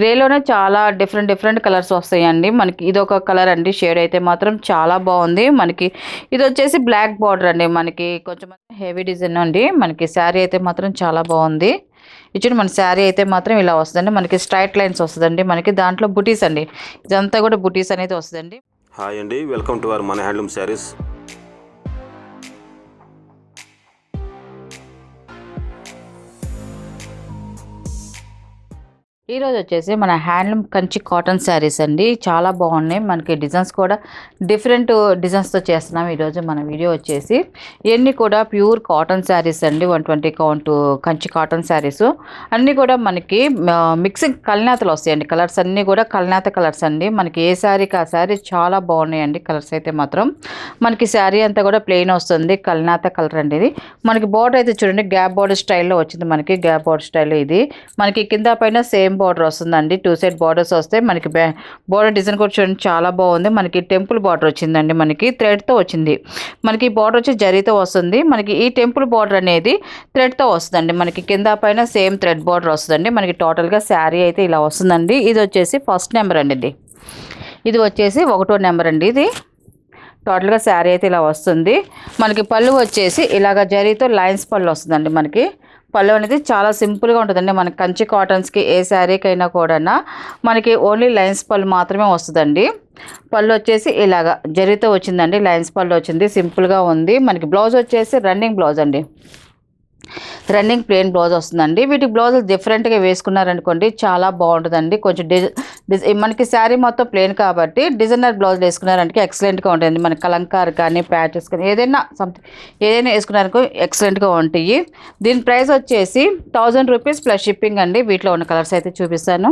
గ్రేలోనే చాలా different different colours వస్తాయండి. మనకి ఇది ఒక కలర్ అండి. షేడ్ అయితే మాత్రం చాలా బాగుంది. మనకి ఇది వచ్చేసి బ్లాక్ బార్డర్ అండి. మనకి కొంచెం హెవీ డిజైన్ అండి. మనకి శారీ అయితే మాత్రం చాలా బాగుంది. ఇచ్చిన మన శారీ అయితే మాత్రం ఇలా వస్తుందండి. మనకి స్ట్రైట్ లైన్స్ వస్తుందండి. మనకి దాంట్లో బుటీస్ అండి. ఇదంతా కూడా బుటీస్ అనేది వస్తుందండి. హాయ్ అండి. వెల్కమ్ టు అవర్ మన హ్యాండ్లూమ్ శారీస్. ఈ రోజు వచ్చేసి మన హ్యాండ్లూమ్ కంచి కాటన్ శారీస్ అండి. చాలా బాగున్నాయి. మనకి డిజైన్స్ కూడా డిఫరెంట్ డిజైన్స్తో చేస్తున్నాం ఈరోజు మన వీడియో వచ్చేసి. ఇవన్నీ కూడా ప్యూర్ కాటన్ శారీస్ అండి. One twenty count Kanchi cotton sarees. అన్నీ కూడా మనకి మిక్సింగ్ కల్నాతలు వస్తాయండి. కలర్స్ అన్నీ కూడా కల్నాత కలర్స్ అండి. మనకి ఏ శారీకి ఆ శారీ చాలా బాగున్నాయండి. కలర్స్ అయితే మాత్రం. మనకి శారీ అంతా కూడా ప్లెయిన్ వస్తుంది. కల్నాత కలర్ అండి ఇది. మనకి బోర్డర్ అయితే చూడండి. గ్యాప్ బోర్డర్ స్టైల్లో వచ్చింది మనకి. గ్యాప్ బోర్డర్ స్టైల్ ఇది. మనకి కింద పైన సేమ్ బార్డర్ వస్తుందండి. టూ సైడ్ బార్డర్స్ వస్తే మనకి బార్డర్ డిజైన్ కూడా చూడండి చాలా బాగుంది. మనకి టెంపుల్ బార్డర్ వచ్చిందండి మనకి. థ్రెడ్తో వచ్చింది. మనకి బార్డర్ వచ్చి జరీతో వస్తుంది. మనకి ఈ టెంపుల్ బార్డర్ అనేది థ్రెడ్తో వస్తుందండి. మనకి కింద పైన సేమ్ థ్రెడ్ బార్డర్ వస్తుందండి. మనకి టోటల్గా శారీ అయితే ఇలా వస్తుందండి. ఇది వచ్చేసి ఫస్ట్ నెంబర్ అండి ఇది. ఇది వచ్చేసి ఒకటో నెంబర్ అండి ఇది. టోటల్గా శారీ అయితే ఇలా వస్తుంది. మనకి పళ్ళు వచ్చేసి ఇలాగ జరీతో లైన్స్ పళ్ళు వస్తుందండి మనకి. పళ్ళు అనేది చాలా సింపుల్గా ఉంటుందండి. మనకి కంచి కాటన్స్కి ఏ శారీకైనా కూడా మనకి ఓన్లీ లైన్స్ పళ్ళు మాత్రమే వస్తుందండి. పళ్ళు వచ్చేసి ఇలాగ జరితో వచ్చిందండి. లైన్స్ పళ్ళు వచ్చింది. సింపుల్గా ఉంది. మనకి బ్లౌజ్ వచ్చేసి రన్నింగ్ బ్లౌజ్ అండి. రన్నింగ్ ప్లెయిన్ బ్లౌజ్ వస్తుందండి. వీటికి బ్లౌజులు డిఫరెంట్గా వేసుకున్నారనుకోండి చాలా బాగుంటుందండి. కొంచెం డిజ మనకి శారీ మొత్తం ప్లెయిన్ కాబట్టి డిజైనర్ బ్లౌజ్ వేసుకున్నారంటే ఎక్సలెంట్గా ఉంటుంది మన కలంకార్ కానీ ప్యాచెస్ కానీ ఏదైనా సంథింగ్ ఏదైనా వేసుకున్నారనుకో ఎక్సలెంట్గా ఉంటాయి. దీని ప్రైస్ వచ్చేసి థౌజండ్ రూపీస్ ప్లస్ షిప్పింగ్ అండి. వీటిలో ఉన్న కలర్స్ అయితే చూపిస్తాను.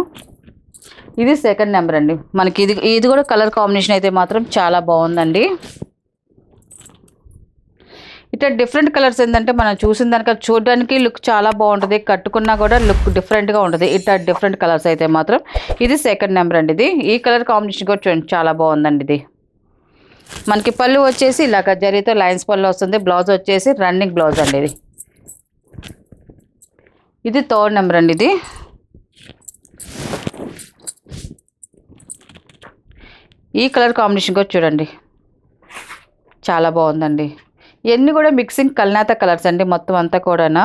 ఇది సెకండ్ నెంబర్ అండి. మనకి ఇది ఇది కూడా కలర్ కాంబినేషన్ అయితే మాత్రం చాలా బాగుందండి. ఇట్లా డిఫరెంట్ కలర్స్ ఏంటంటే మనం చూసిన దానిక చూడడానికి లుక్ చాలా బాగుంటుంది. కట్టుకున్నా కూడా లుక్ డిఫరెంట్గా ఉంటుంది. ఇట్లా డిఫరెంట్ కలర్స్ అయితే మాత్రం. ఇది సెకండ్ నెంబర్ అండి ఇది. ఈ కలర్ కాంబినేషన్ కూడా చూడండి చాలా బాగుందండి ఇది. మనకి పళ్ళు వచ్చేసి ఇలాగ జరీతో లైన్స్ పళ్ళు వస్తుంది. బ్లౌజ్ వచ్చేసి రన్నింగ్ బ్లౌజ్ అండి ఇది. ఇది థర్డ్ నెంబర్ అండి ఇది. ఈ కలర్ కాంబినేషన్ కూడా చూడండి. చాలా బాగుందండి. ఇవన్నీ కూడా మిక్సింగ్ కల్నాత కలర్స్ అండి మొత్తం అంతా కూడాను.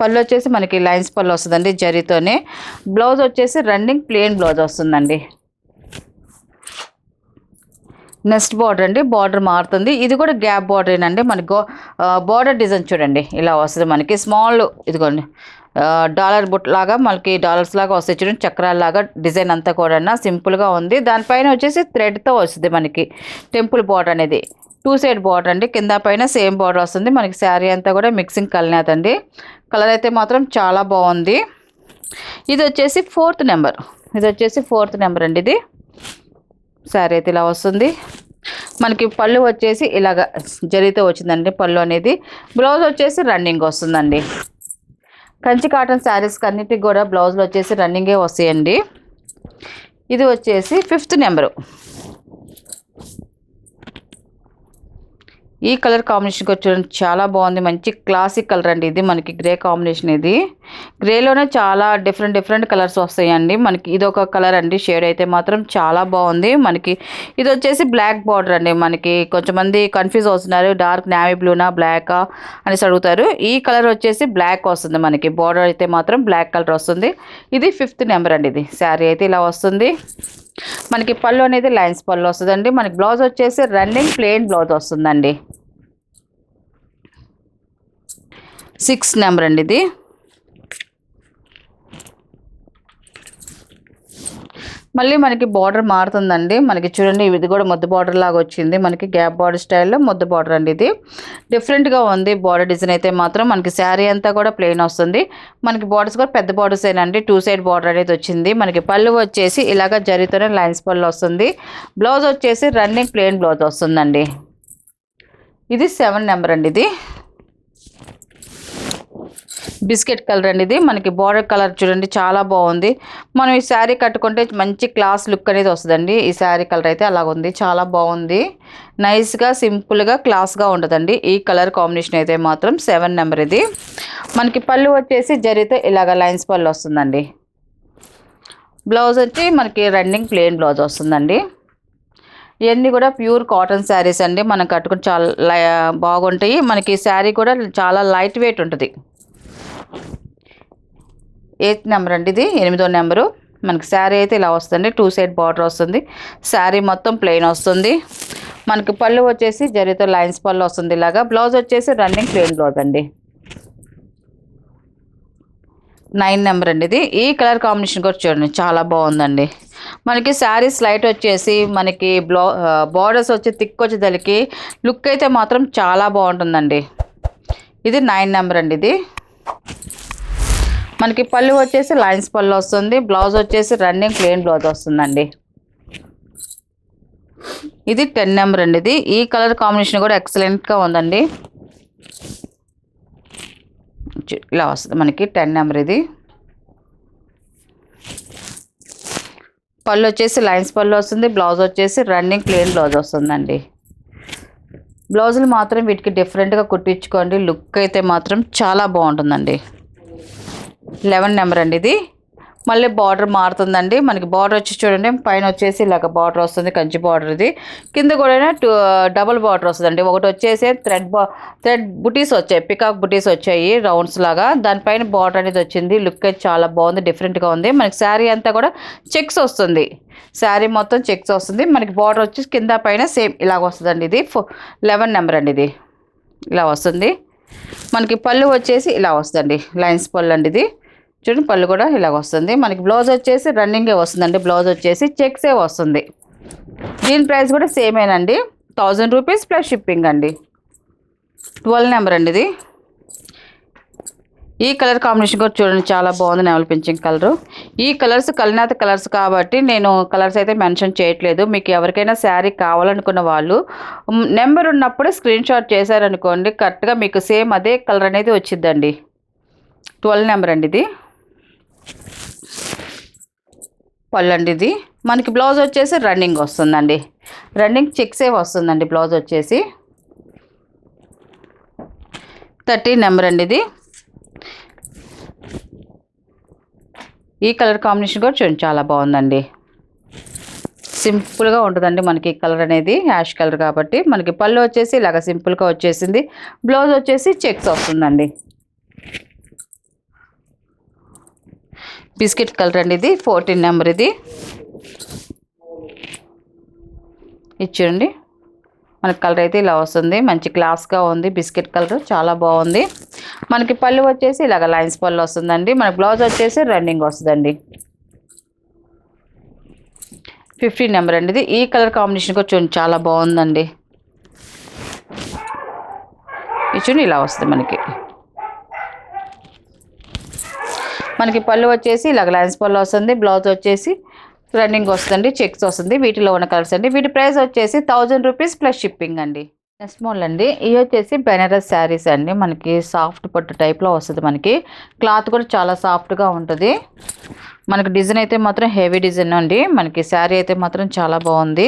పళ్ళు వచ్చేసి మనకి లైన్స్ పళ్ళు వస్తుందండి జరీతోనే. బ్లౌజ్ వచ్చేసి రన్నింగ్ ప్లెయిన్ బ్లౌజ్ వస్తుందండి. నెక్స్ట్ బార్డర్ అండి బార్డర్ మారుతుంది. ఇది కూడా గ్యాప్ బార్డర్ అండి మనకి గో బార్డర్ డిజైన్ చూడండి. ఇలా వస్తుంది మనకి. స్మాల్ ఇదిగోండి. డాలర్ బుట్ లాగా మనకి డాలర్స్ లాగా వస్తాయి చూడండి చక్రాల లాగా డిజైన్ అంతా కూడా సింపుల్గా ఉంది. దానిపైన వచ్చేసి థ్రెడ్తో వస్తుంది మనకి టెంపుల్ బార్డర్ అనేది. టూ సైడ్ బార్డర్ అండి కింద పైన సేమ్ బార్డర్ వస్తుంది. మనకి శారీ అంతా కూడా మిక్సింగ్ కలినేత అండి. కలర్ అయితే మాత్రం చాలా బాగుంది. ఇది వచ్చేసి ఫోర్త్ నెంబర్ ఇది వచ్చేసి ఫోర్త్ నెంబర్ అండి ఇది. శారీ అయితే ఇలా వస్తుంది. మనకి పళ్ళు వచ్చేసి ఇలాగ జరిగితే వచ్చిందండి. పళ్ళు అనేది బ్లౌజ్ వచ్చేసి రన్నింగ్ వస్తుందండి. కంచి కాటన్ శారీస్ అన్నిటికి కూడా బ్లౌజులు వచ్చేసి రన్నింగే వస్తాయండి. ఇది వచ్చేసి ఫిఫ్త్ నెంబరు. ఈ కలర్ కాంబినేషన్కి కూడా చాలా బాగుంది. మంచి క్లాసిక్ కలర్ అండి ఇది. మనకి గ్రే కాంబినేషన్ ఇది. గ్రేలోనే చాలా డిఫరెంట్ డిఫరెంట్ కలర్స్ వస్తాయండి. మనకి ఇది ఒక కలర్ అండి. షేడ్ అయితే మాత్రం చాలా బాగుంది. మనకి ఇది వచ్చేసి బ్లాక్ బార్డర్ అండి. మనకి కొంచెం మంది కన్ఫ్యూజ్ అవుతున్నారు. డార్క్ నావీ బ్లూనా బ్లాకా అనేసి అడుగుతారు. ఈ కలర్ వచ్చేసి బ్లాక్ వస్తుంది మనకి. బార్డర్ అయితే మాత్రం బ్లాక్ కలర్ వస్తుంది. ఇది ఫిఫ్త్ నెంబర్ అండి ఇది. శారీ అయితే ఇలా వస్తుంది. మనకి పళ్ళు అనేది లైన్స్ పళ్ళు వస్తుందండి. మనకి బ్లౌజ్ వచ్చేసి రన్నింగ్ ప్లెయిన్ బ్లౌజ్ వస్తుందండి. సిక్స్ నెంబర్ అండి ఇది. మళ్ళీ మనకి బార్డర్ మారుతుందండి. మనకి చూడండి ఇది కూడా ముద్ద బార్డర్ లాగా వచ్చింది. మనకి గ్యాప్ బార్డర్ స్టైల్లో ముద్ద బార్డర్ అండి ఇది. డిఫరెంట్గా ఉంది బార్డర్ డిజైన్ అయితే మాత్రం. మనకి శారీ అంతా కూడా ప్లెయిన్ వస్తుంది. మనకి బార్డర్స్ కూడా పెద్ద బార్డర్స్ ఏనండి. టూ సైడ్ బార్డర్ అనేది వచ్చింది. మనకి పళ్ళు వచ్చేసి ఇలాగ జరీతోనే లైన్స్ పళ్ళు వస్తుంది. బ్లౌజ్ వచ్చేసి రన్నింగ్ ప్లెయిన్ బ్లౌజ్ వస్తుందండి. ఇది సెవెన్ నెంబర్ అండి ఇది. బిస్కెట్ కలర్ అండి ఇది. మనకి బార్డర్ కలర్ చూడండి చాలా బాగుంది. మనం ఈ శారీ కట్టుకుంటే మంచి క్లాస్ లుక్ అనేది వస్తుందండి. ఈ శారీ కలర్ అయితే అలాగుంది చాలా బాగుంది. నైస్గా సింపుల్గా క్లాస్గా ఉంటుందండి ఈ కలర్ కాంబినేషన్ అయితే మాత్రం సెవెన్ నెంబర్ ఇది. మనకి పళ్ళు వచ్చేసి జరిగితే ఇలాగ లైన్స్ పళ్ళు వస్తుందండి. బ్లౌజ్ వచ్చి మనకి రన్నింగ్ ప్లెయిన్ బ్లౌజ్ వస్తుందండి. ఇవన్నీ కూడా ప్యూర్ కాటన్ శారీస్ అండి. మనం కట్టుకుని చాలా లై- బాగుంటాయి. మనకి శారీ కూడా చాలా లైట్ వెయిట్ ఉంటుంది. ఎయిత్ నెంబర్ అండి ఇది ఎనిమిదో నెంబరు. మనకి శారీ అయితే ఇలా వస్తుంది టూ సైడ్ బార్డర్ వస్తుంది. శారీ మొత్తం ప్లెయిన్ వస్తుంది. మనకి పళ్ళు వచ్చేసి జరితో లైన్స్ పళ్ళు వస్తుంది ఇలాగా. బ్లౌజ్ వచ్చేసి రన్నింగ్ ప్లెయిన్ బ్లౌజ్ అండి. నైన్ నెంబర్ అండి ఇది. ఈ కలర్ కాంబినేషన్ కూడా చూడండి చాలా బాగుందండి. మనకి శారీస్ లైట్ వచ్చేసి మనకి బ్లౌ బార్డర్స్ వచ్చి థిక్ వచ్చేసరికి లుక్ అయితే మాత్రం చాలా బాగుంటుందండి. ఇది నైన్ నెంబర్ అండి ఇది. మనకి పళ్ళు వచ్చేసి లైన్స్ పళ్ళు వస్తుంది బ్లౌజ్ వచ్చేసి రన్నింగ్ ప్లెయిన్ బ్లౌజ్ వస్తుందండి. ఇది టెన్ నెంబర్ అండి ఇది. ఈ కలర్ కాంబినేషన్ కూడా ఎక్సలెంట్గా ఉందండి. ఇలా వస్తుంది మనకి టెన్ నెంబర్ ఇది. పళ్ళు వచ్చేసి లైన్స్ పళ్ళు వస్తుంది బ్లౌజ్ వచ్చేసి రన్నింగ్ ప్లెయిన్ బ్లౌజ్ వస్తుందండి. బ్లౌజులు మాత్రం వీటికి డిఫరెంట్గా కుట్టించుకోండి. లుక్ అయితే మాత్రం చాలా బాగుంటుందండి. లెవెన్ నెంబర్ అండి ఇది. మళ్ళీ బార్డర్ మారుతుందండి. మనకి బార్డర్ వచ్చి చూడండి పైన వచ్చేసి ఇలాగ బార్డర్ వస్తుంది కంచి బార్డర్ ఇది. కింద కూడా టూ డబుల్ బార్డర్ వస్తుందండి. ఒకటి వచ్చేసి థ్రెడ్ బా థ్రెడ్ బుటీస్ వచ్చాయి పికాక్ బుటీస్ వచ్చాయి రౌండ్స్ లాగా. దానిపైన బార్డర్ అనేది వచ్చింది. లుక్ అయితే చాలా బాగుంది డిఫరెంట్గా ఉంది. మనకి శారీ అంతా కూడా చెక్స్ వస్తుంది. శారీ మొత్తం చెక్స్ వస్తుంది. మనకి బార్డర్ వచ్చి కింద పైన సేమ్ ఇలాగ వస్తుందండి ఇది. ఫో లెవెన్ నెంబర్ అండి ఇది. ఇలా వస్తుంది. మనకి పళ్ళు వచ్చేసి ఇలా వస్తుందండి. లైన్స్ పళ్ళు అండి ఇది. చూడండి పళ్ళు కూడా ఇలాగ వస్తుంది. మనకి బ్లౌజ్ వచ్చేసి రన్నింగే వస్తుందండి. బ్లౌజ్ వచ్చేసి చెక్సే వస్తుంది. దీని ప్రైస్ కూడా సేమేనండి థౌజండ్ రూపీస్ ప్లస్ షిప్పింగ్ అండి. ట్వెల్వ్ నెంబర్ అండి ఇది. ఈ కలర్ కాంబినేషన్ కూడా చూడండి చాలా బాగుంది. నెవల్ పింఛింగ్ కలరు ఈ కలర్స్ కలినాథ కలర్స్ కాబట్టి నేను కలర్స్ అయితే మెన్షన్ చేయట్లేదు. మీకు ఎవరికైనా శారీ కావాలనుకున్న వాళ్ళు నెంబర్ ఉన్నప్పుడు స్క్రీన్ షాట్ చేశారనుకోండి కరెక్ట్గా మీకు సేమ్ అదే కలర్ అనేది వచ్చిద్దండి. ట్వెల్వ్ నెంబర్ అండి ఇది. పళ్ళు అండి ఇది మనకి బ్లౌజ్ వచ్చేసి రన్నింగ్ వస్తుందండి. రన్నింగ్ చెక్సే వస్తుందండి బ్లౌజ్ వచ్చేసి. థర్టీ నెంబర్ అండి ఇది ఈ కలర్ కాంబినేషన్ కూడా చూడండి చాలా బాగుందండి. సింపుల్గా ఉంటుందండి మనకి ఈ కలర్ అనేది యాష్ కలర్ కాబట్టి. మనకి పళ్ళు వచ్చేసి ఇలాగ సింపుల్గా వచ్చేసింది. బ్లౌజ్ వచ్చేసి చెక్స్ వస్తుందండి. బిస్కెట్ కలర్ అండి ఇది ఫోర్టీన్ నెంబర్ ఇది. ఇది మనకి కలర్ అయితే ఇలా వస్తుంది. మంచి క్లాస్గా ఉంది బిస్కెట్ కలర్. చాలా బాగుంది. మనకి పళ్ళు వచ్చేసి ఇలాగ లైన్స్ పళ్ళు వస్తుందండి. మన బ్లౌజ్ వచ్చేసి రన్నింగ్ వస్తుందండి. ఫిఫ్టీన్ నెంబర్ అండి ఇది. ఈ కలర్ కాంబినేషన్ కూడా చూడండి చాలా బాగుందండి. ఇది చూడండి ఇలా వస్తుంది మనకి. మనకి పళ్ళు వచ్చేసి ఇలాగ లైన్స్ పళ్ళు వస్తుంది బ్లౌజ్ వచ్చేసి రన్నింగ్ వస్తుంది చెక్స్ వస్తుంది వీటిలో ఉన్న కలర్స్ అండి. వీటి ప్రైస్ వచ్చేసి థౌజండ్ రూపీస్ ప్లస్ షిప్పింగ్ అండి. నెక్స్ట్ మోల్ అండి. ఇవి వచ్చేసి బెనారస్ శారీస్ అండి. మనకి సాఫ్ట్ పట్టు టైప్లో వస్తుంది మనకి. క్లాత్ కూడా చాలా సాఫ్ట్గా ఉంటుంది. మనకి డిజైన్ అయితే మాత్రం హెవీ డిజైన్ అండి. మనకి శారీ అయితే మాత్రం చాలా బాగుంది.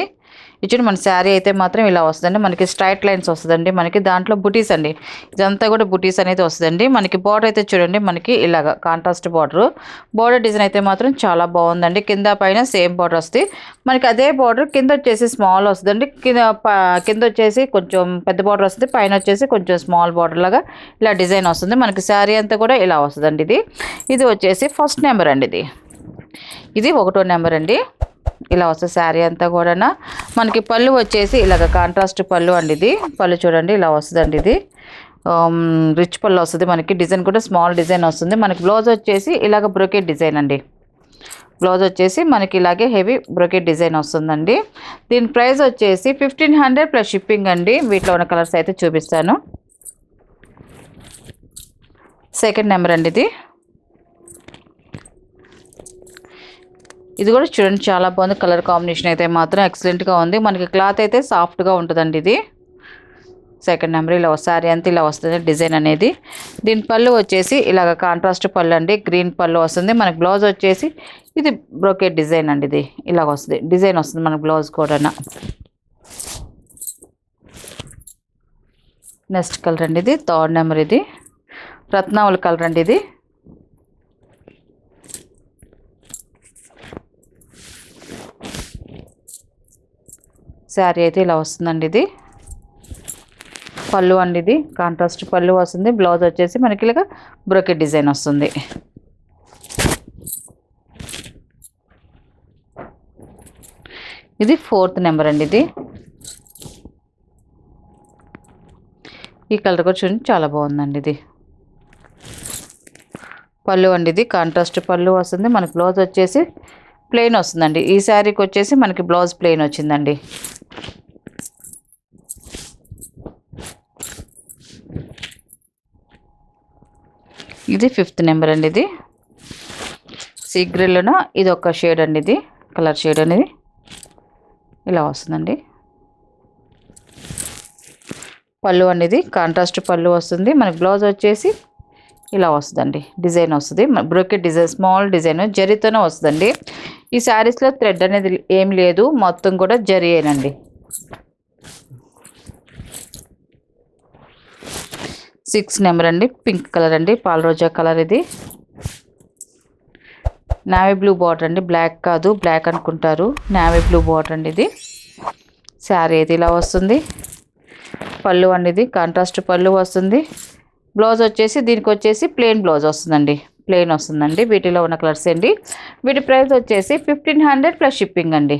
ఇచ్చిన మన శారీ అయితే మాత్రం ఇలా వస్తుందండి. మనకి స్ట్రైట్ లైన్స్ వస్తుందండి. మనకి దాంట్లో బుటీస్ అండి. ఇదంతా కూడా బుటీస్ అనేది వస్తుందండి. మనకి బార్డర్ అయితే చూడండి. మనకి ఇలాగ కాంట్రాస్ట్ బార్డర్ బార్డర్ డిజైన్ అయితే మాత్రం చాలా బాగుందండి. కింద పైన సేమ్ బార్డర్ వస్తుంది మనకి అదే బార్డర్ కింద వచ్చేసి స్మాల్ వస్తుందండి. కింద ప- కింద వచ్చేసి కొంచెం పెద్ద బార్డర్ వస్తుంది. పైన వచ్చేసి కొంచెం స్మాల్ బార్డర్ లాగా ఇలా డిజైన్ వస్తుంది. మనకి శారీ అంతా కూడా ఇలా వస్తుందండి ఇది. ఇది వచ్చేసి ఫస్ట్ నెంబర్ అండి ఇది. ఇది ఒకటో నెంబర్ అండి. ఇలా వస్తుంది శారీ అంతా కూడా మనకి పళ్ళు వచ్చేసి ఇలాగ కాంట్రాస్ట్ పళ్ళు అండి ఇది. పళ్ళు చూడండి ఇలా వస్తుందండి ఇది. రిచ్ పళ్ళు వస్తుంది మనకి. డిజైన్ కూడా స్మాల్ డిజైన్ వస్తుంది. మనకి బ్లౌజ్ వచ్చేసి ఇలాగ బ్రోకెట్ డిజైన్ అండి. బ్లౌజ్ వచ్చేసి మనకి ఇలాగే హెవీ బ్రోకెట్ డిజైన్ వస్తుందండి. దీని ప్రైస్ వచ్చేసి ఫిఫ్టీన్ హండ్రెడ్ ప్లస్ షిప్పింగ్ అండి. వీటిలో ఉన్న కలర్స్ అయితే చూపిస్తాను. సెకండ్ నెంబర్ అండి ఇది. ఇది కూడా చూడండి చాలా బాగుంది. కలర్ కాంబినేషన్ అయితే మాత్రం ఎక్సలెంట్గా ఉంది. మనకి క్లాత్ అయితే సాఫ్ట్గా ఉంటుందండి ఇది. సెకండ్ నెంబర్ ఇలా శారీ అంతా ఇలా వస్తుంది డిజైన్ అనేది. దీని పళ్ళు వచ్చేసి ఇలాగ కాంట్రాస్ట్ పళ్ళు అండి. గ్రీన్ పళ్ళు వస్తుంది. మనకి బ్లౌజ్ వచ్చేసి ఇది బ్రోకెట్ డిజైన్ అండి ఇది. ఇలాగ వస్తుంది. డిజైన్ వస్తుంది మన బ్లౌజ్ కూడా నెక్స్ట్ కలర్ అండి ఇది. థర్డ్ నెంబర్ ఇది. రత్నావళి కలర్ అండి ఇది. శారీ అయితే ఇలా వస్తుందండి ఇది. పళ్ళు అండి ఇది. కాంట్రాస్ట్ పళ్ళు వస్తుంది. బ్లౌజ్ వచ్చేసి మనకి ఇలాగ బ్రోకెట్ డిజైన్ వస్తుంది. ఇది ఫోర్త్ నెంబర్ అండి ఇది. ఈ కలర్ కూడా చూడండి చాలా బాగుందండి ఇది. పళ్ళు అండి ఇది. కాంట్రాస్ట్ పళ్ళు వస్తుంది. మనకి బ్లౌజ్ వచ్చేసి ప్లెయిన్ వస్తుందండి. ఈ శారీకి వచ్చేసి మనకి బ్లౌజ్ ప్లెయిన్ వచ్చిందండి. ఇది ఫిఫ్త్ నెంబర్ అండి ఇది. సీగ్రిల్లోన ఇది ఒక షేడ్ అండి ఇది. కలర్ షేడ్ అనేది. ఇలా వస్తుందండి. పళ్ళు అనేది కాంట్రాస్ట్ పళ్ళు వస్తుంది. మనకి బ్లౌజ్ వచ్చేసి ఇలా వస్తుందండి. డిజైన్ వస్తుంది. బ్రోకెట్ డిజైన్ స్మాల్ డిజైన్ జరీతోనే వస్తుందండి. ఈ శారీస్లో థ్రెడ్ అనేది ఏం లేదు. మొత్తం కూడా జరిగేనండి సిక్స్ నెంబర్ అండి. పింక్ కలర్ అండి. పాల రోజా కలర్ ఇది. నావీ బ్లూ బార్డర్ అండి. బ్లాక్ కాదు. బ్లాక్ అనుకుంటారు. నావీ బ్లూ బార్డర్ అండి ఇది. శారీ అయితే ఇలా వస్తుంది. పళ్ళు అండి ఇది. కాంట్రాస్ట్ పళ్ళు వస్తుంది. బ్లౌజ్ వచ్చేసి దీనికి వచ్చేసి ప్లెయిన్ బ్లౌజ్ వస్తుందండి. ప్లెయిన్ వస్తుందండి. వీటిలో ఉన్న కలర్స్ అండి. వీటి ప్రైస్ వచ్చేసి ఫిఫ్టీన్ హండ్రెడ్ ప్లస్ షిప్పింగ్ అండి.